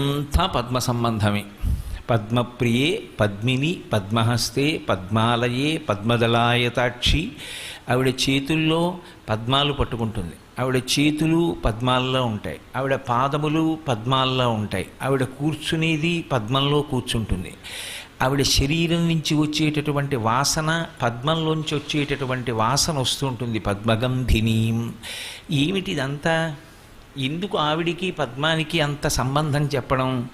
అంతా పద్మ సంబంధమే పద్మప్రియే పద్మిని పద్మహస్తే పద్మాలయే పద్మదళాయతాక్షి. ఆవిడ చేతుల్లో పద్మాలు పట్టుకుంటుంది. ఆవిడ చేతులు పద్మాల్లో ఉంటాయి. ఆవిడ పాదములు పద్మాల్లో ఉంటాయి. ఆవిడ కూర్చునేది పద్మంలో కూర్చుంటుంది. ఆవిడ శరీరం నుంచి వచ్చేటటువంటి వాసన పద్మంలోంచి వచ్చేటటువంటి వాసన వస్తుంటుంది పద్మగంధినీం. ఏమిటిదంతా? ఎందుకు ఆవిడికి పద్మానికి అంత సంబంధం చెప్పడం?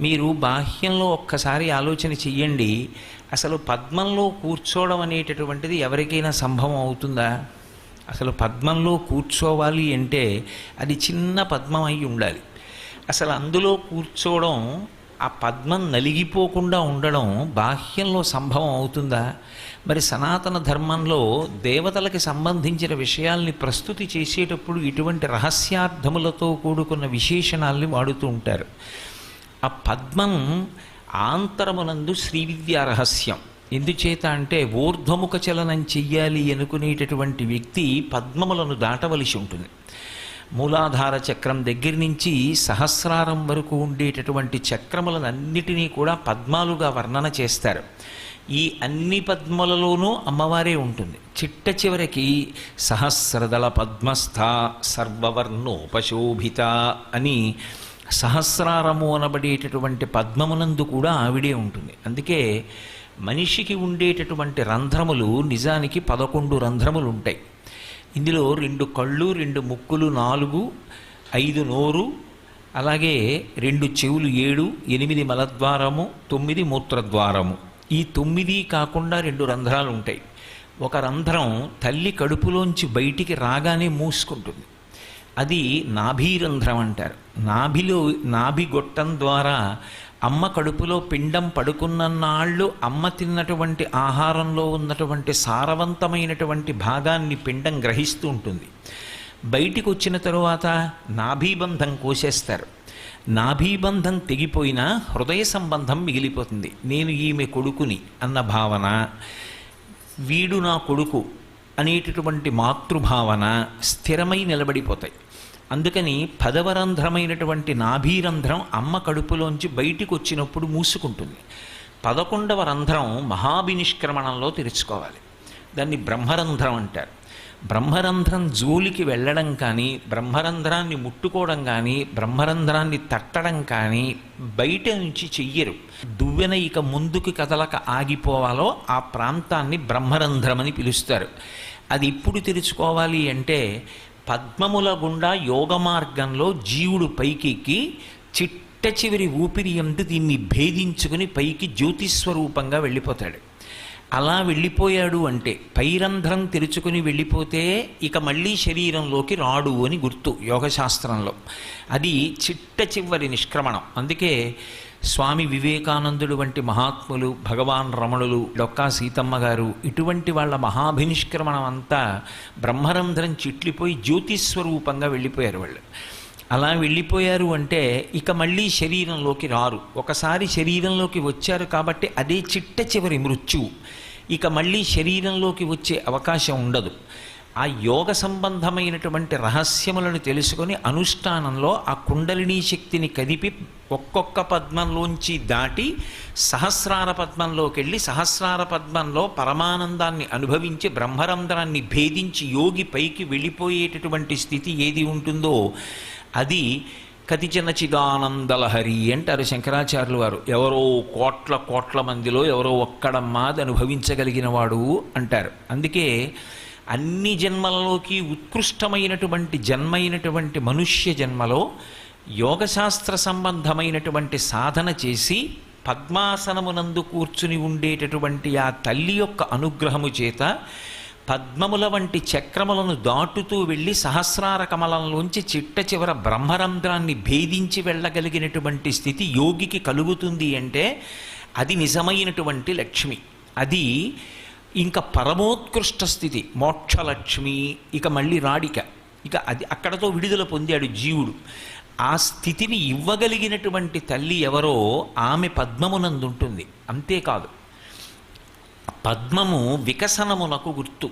మీరు బాహ్యంలో ఒక్కసారి ఆలోచన చెయ్యండి. అసలు పద్మంలో కూర్చోవడం అనేటటువంటిది ఎవరికైనా సంభవం అవుతుందా? అసలు పద్మంలో కూర్చోవాలి అంటే అది చిన్న పద్మం అయి ఉండాలి. అసలు అందులో కూర్చోవడం ఆ పద్మం నలిగిపోకుండా ఉండడం బాహ్యంలో సంభవం అవుతుందా? మరి సనాతన ధర్మంలో దేవతలకి సంబంధించిన విషయాల్ని ప్రస్తుతి చేసేటప్పుడు ఇటువంటి రహస్యార్థములతో కూడుకున్న విశేషణాల్ని వాడుతూ ఉంటారు. ఆ పద్మం ఆంతరమునందు శ్రీవిద్యా రహస్యం. ఎందుచేత అంటే ఊర్ధ్వముఖ చలనం చెయ్యాలి అనుకునేటటువంటి వ్యక్తి పద్మములను దాటవలసి ఉంటుంది. మూలాధార చక్రం దగ్గర నుంచి సహస్రారం వరకు ఉండేటటువంటి చక్రములనన్నిటినీ కూడా పద్మాలుగా వర్ణన చేస్తారు. ఈ అన్ని పద్మలలోనూ అమ్మవారే ఉంటుంది. చిట్ట చివరికి సహస్రదళ పద్మస్థ సర్వవర్ణోపశోభిత అని సహస్రారము అనబడేటటువంటి పద్మమునందు కూడా ఆవిడే ఉంటుంది. అందుకే మనిషికి ఉండేటటువంటి రంధ్రములు నిజానికి పదకొండు రంధ్రములు ఉంటాయి ఇందులో రెండు కళ్ళు రెండు ముక్కులు నాలుగు ఐదు నోరు అలాగే రెండు చెవులు ఏడు ఎనిమిది మలద్వారము తొమ్మిది మూత్రద్వారము. ఈ తొమ్మిది కాకుండా రెండు రంధ్రాలు ఉంటాయి. ఒక రంధ్రం తల్లి కడుపులోంచి బయటికి రాగానే మూసుకుంటుంది. అది నాభీరంధ్రం అంటారు. నాభిలో నాభి గొట్టం ద్వారా అమ్మ కడుపులో పిండం పడుకున్నన్నాళ్ళు అమ్మ తిన్నటువంటి ఆహారంలో ఉన్నటువంటి సారవంతమైనటువంటి భాగాన్ని పిండం గ్రహిస్తూ ఉంటుంది. బయటికి వచ్చిన తరువాత నాభీబంధం కోసేస్తారు. నాభీబంధం తెగిపోయినా హృదయ సంబంధం మిగిలిపోతుంది. నేను ఈమె కొడుకుని అన్న భావన వీడు నా కొడుకు అనేటటువంటి మాతృభావన స్థిరమై నిలబడిపోతాయి. అందుకని పదవరంధ్రమైనటువంటి నాభీరంధ్రం అమ్మ కడుపులోంచి బయటికి వచ్చినప్పుడు మూసుకుంటుంది. పదకొండవ రంధ్రం మహాభినిష్క్రమణంలో తెరుచుకోవాలి. దాన్ని బ్రహ్మరంధ్రం అంటారు. బ్రహ్మరంధ్రం జోలికి వెళ్ళడం కానీ బ్రహ్మరంధ్రాన్ని ముట్టుకోవడం కానీ బ్రహ్మరంధ్రాన్ని తట్టడం కానీ బయట నుంచి చెయ్యరు. దువ్వెన ఇక ముందుకు కదలక ఆగిపోవాలో ఆ ప్రాంతాన్ని బ్రహ్మరంధ్రం అని పిలుస్తారు. అది ఇప్పుడు తెరుచుకోవాలి అంటే పద్మముల గుండా యోగ మార్గంలో జీవుడు పైకెక్కి చిట్ట చివరి ఊపిరి ఎందు దీన్ని భేదించుకుని పైకి జ్యోతిస్వరూపంగా వెళ్ళిపోతాడు. అలా వెళ్ళిపోయాడు అంటే పైరంధ్రం తెరుచుకుని వెళ్ళిపోతే ఇక మళ్ళీ శరీరంలోకి రాడు అని గుర్తు యోగశాస్త్రంలో. అది చిట్ట చివరి నిష్క్రమణం. అందుకే స్వామి వివేకానందుడు వంటి మహాత్ములు భగవాన్ రమణులు డొక్కా సీతమ్మ గారు ఇటువంటి వాళ్ళ మహాభినిష్క్రమణం అంతా బ్రహ్మరంధ్రం చిట్లిపోయి జ్యోతిస్వరూపంగా వెళ్ళిపోయారు వాళ్ళు. అలా వెళ్ళిపోయారు అంటే ఇక మళ్ళీ శరీరంలోకి రారు. ఒకసారి శరీరంలోకి వచ్చారు కాబట్టి అదే చిట్ట చివరి మృత్యువు ఇక మళ్ళీ శరీరంలోకి వచ్చే అవకాశం ఉండదు. ఆ యోగ సంబంధమైనటువంటి రహస్యములను తెలుసుకొని అనుష్ఠానంలో ఆ కుండలినీ శక్తిని కదిపి ఒక్కొక్క పద్మంలోంచి దాటి సహస్రార పద్మంలోకి వెళ్ళి సహస్రార పద్మంలో పరమానందాన్ని అనుభవించి బ్రహ్మరంధ్రాన్ని భేదించి యోగి పైకి వెళ్ళిపోయేటటువంటి స్థితి ఏది ఉంటుందో అది కతిచన చిదానందలహరి అంటారు శంకరాచార్యులు వారు. ఎవరో కోట్ల కోట్ల మందిలో ఎవరో ఒక్కడమ్మా అది అనుభవించగలిగిన వాడు అంటారు. అందుకే అన్ని జన్మలలోకి ఉత్కృష్టమైనటువంటి జన్మైనటువంటి మనుష్య జన్మలో యోగశాస్త్ర సంబంధమైనటువంటి సాధన చేసి పద్మాసనమునందు కూర్చుని ఉండేటటువంటి ఆ తల్లి యొక్క అనుగ్రహము చేత పద్మముల వంటి చక్రములను దాటుతూ వెళ్ళి సహస్రార కమలంలోంచి చిట్ట చివర బ్రహ్మరంధ్రాన్ని భేదించి వెళ్ళగలిగినటువంటి స్థితి యోగికి కలుగుతుంది అంటే అది నిజమైనటువంటి లక్ష్మి. అది ఇంకా పరమోత్కృష్ట స్థితి మోక్షలక్ష్మి ఇక మళ్ళీ రాడిక. ఇక అది అక్కడతో విడుదల పొందాడు జీవుడు. ఆ స్థితిని ఇవ్వగలిగినటువంటి తల్లి ఎవరో ఆమె పద్మమునందుంటుంది. అంతేకాదు పద్మము వికసనమునకు గుర్తు.